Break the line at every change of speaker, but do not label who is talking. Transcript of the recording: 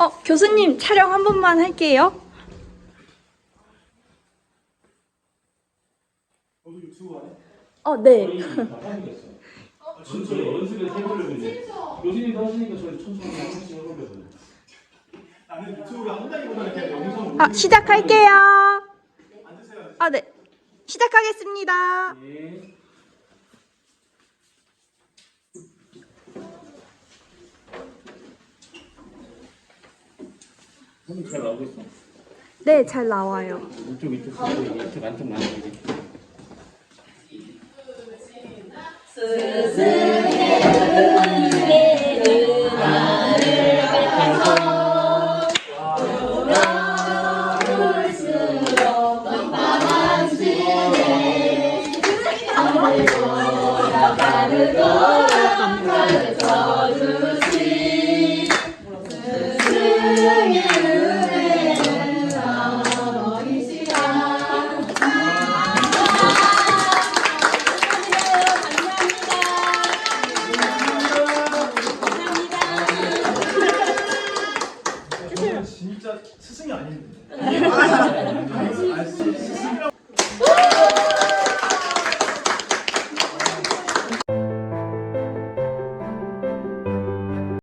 어, 교수님 촬영 한 번만 할게요. 어, 네.
저희 연습을 해보려고 이제 교수님도 하시니까 저희 천천히 하나씩 해보려고
나는 유튜브가 한다기보다는 그냥 영상
아, 시작할게요. 아, 네. 시작하겠습니다.
네. 잘 나오고 있어?
네, 잘 나와요.
이쪽 이쪽 이쪽 이쪽 안쪽 나오고 이제
저는 진짜 스승이 아닌데. 알수